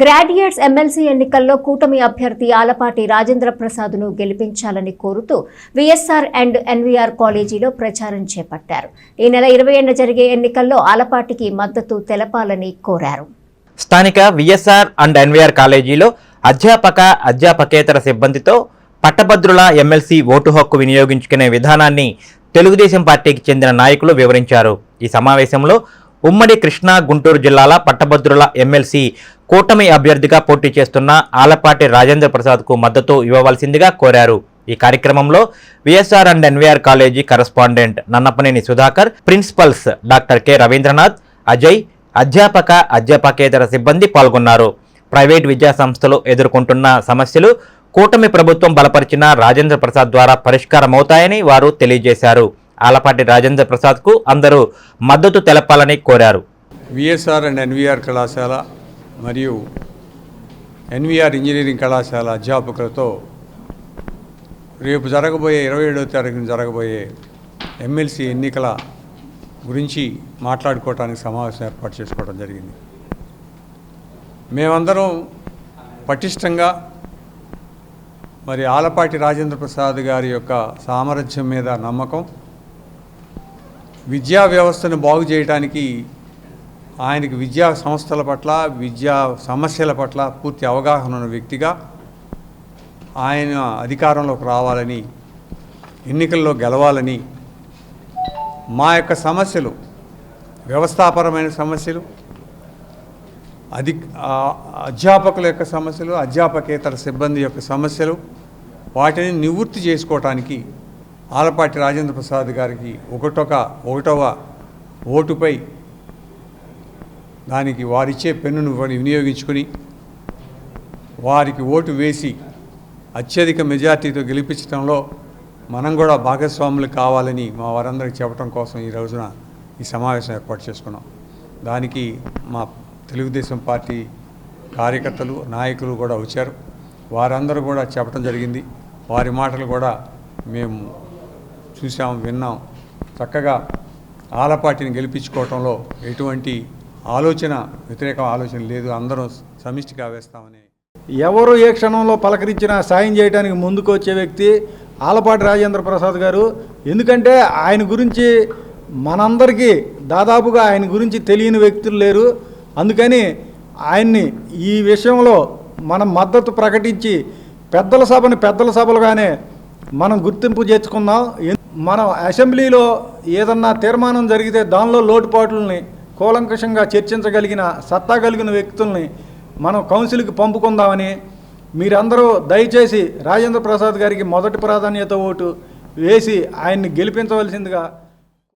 Graduates MLC ఎన్నికల్లో కూటమి అభ్యర్థి ఆలపాటి రాజేంద్ర ప్రసాద్ను గెలిపించాలని కోరుతూ విఎస్ఆర్ అండ్ ఎన్వీఆర్ కాలేజీలో ప్రచారం చేపట్టారు. ఈ నెల ఇరవై ఏడున జరిగే ఎన్నికల్లో ఆలపాటికి మద్దతు తెలపాలని కోరారు. స్థానిక విఎస్ఆర్ అండ్ ఎన్వీఆర్ కాలేజీలో అధ్యాపక అధ్యాపకేతర సిబ్బందితో పట్టభద్రుల ఎమ్మెల్సీ ఓటు హక్కు వినియోగించుకునే విధానాన్ని తెలుగుదేశం పార్టీకి చెందిన నాయకులు వివరించారు. ఈ సమావేశంలో ఉమ్మడి కృష్ణా గుంటూరు జిల్లాల పట్టభద్రుల ఎమ్మెల్సీ కూటమి అభ్యర్థిగా పోటీ చేస్తున్న ఆలపాటి రాజేంద్ర ప్రసాద్కు మద్దతు ఇవ్వవలసిందిగా కోరారు. ఈ కార్యక్రమంలో VSR and NVR college correspondent Nannapaneni Sudhakar principals doctor K. Ravindranath Ajay అధ్యాపక అధ్యాపకేతర సిబ్బంది పాల్గొన్నారు. ప్రైవేట్ విద్యా సంస్థలు ఎదుర్కొంటున్న సమస్యలు కూటమి ప్రభుత్వం బలపరిచిన రాజేంద్ర ప్రసాద్ ద్వారా పరిష్కారమవుతాయని వారు తెలియజేశారు. ఆలపాటి రాజేంద్ర ప్రసాద్కు అందరూ మద్దతు తెలపాలని కోరారు. విఎస్ఆర్ అండ్ ఎన్విఆర్ కళాశాల మరియు ఎన్విఆర్ ఇంజనీరింగ్ కళాశాల అధ్యాపకులతో రేపు జరగబోయే ఇరవై ఏడవ తారీఖున జరగబోయే ఎమ్మెల్సీ ఎన్నికల గురించి మాట్లాడుకోవడానికి సమావేశం ఏర్పాటు చేసుకోవడం జరిగింది. మేమందరం పటిష్టంగా మరి ఆలపాటి రాజేంద్ర ప్రసాద్ గారి యొక్క సామర్థ్యం మీద నమ్మకం విద్యా వ్యవస్థను బాగు చేయడానికి ఆయనకి విద్యా సంస్థల పట్ల విద్యా సమస్యల పట్ల పూర్తి అవగాహన ఉన్న వ్యక్తిగా ఆయన అధికారంలోకి రావాలని ఎన్నికల్లో గెలవాలని మా యొక్క సమస్యలు వ్యవస్థాపరమైన సమస్యలు అధి అధ్యాపకుల యొక్క సమస్యలు అధ్యాపకేతర సిబ్బంది యొక్క సమస్యలు వాటిని నివృత్తి చేసుకోవటానికి ఆలపాటి రాజేంద్ర ప్రసాద్ గారికి ఒకటొక ఒకటవ ఓటుపై దానికి వారిచ్చే పెన్నును వారి వినియోగించుకుని వారికి ఓటు వేసి అత్యధిక మెజార్టీతో గెలిపించడంలో మనం కూడా భాగస్వాములు కావాలని మా వారందరికీ చెప్పడం కోసం ఈ రోజున ఈ సమావేశం ఏర్పాటు చేసుకున్నాం. దానికి మా తెలుగుదేశం పార్టీ కార్యకర్తలు నాయకులు కూడా వచ్చారు. వారందరూ కూడా చెప్పడం జరిగింది. వారి మాటలు కూడా మేము చూసాం విన్నాం. చక్కగా ఆలపాటిని గెలిపించుకోవటంలో ఎటువంటి ఆలోచన వ్యతిరేక ఆలోచన లేదు. అందరం సమిష్టిగా వేస్తామని. ఎవరు ఏ క్షణంలో పలకరించినా సాయం చేయడానికి ముందుకు వచ్చే వ్యక్తి ఆలపాటి రాజేంద్ర ప్రసాద్ గారు. ఎందుకంటే ఆయన గురించి మనందరికీ దాదాపుగా ఆయన గురించి తెలియని వ్యక్తులు లేరు. అందుకని ఆయన్ని ఈ విషయంలో మనం మద్దతు ప్రకటించి పెద్దల సభని పెద్దల సభలుగానే మనం గుర్తింపు చేర్చుకుందాం. మనం అసెంబ్లీలో ఏదన్నా తీర్మానం జరిగితే దానిలో లోటుపాట్లని కూలంకషంగా చర్చించగలిగిన సత్తా కలిగిన వ్యక్తుల్ని మనం కౌన్సిల్కి పంపుకుందామని మీరందరూ దయచేసి రాజేంద్ర ప్రసాద్ గారికి మొదటి ప్రాధాన్యత ఓటు వేసి ఆయన్ని గెలిపించవలసిందిగా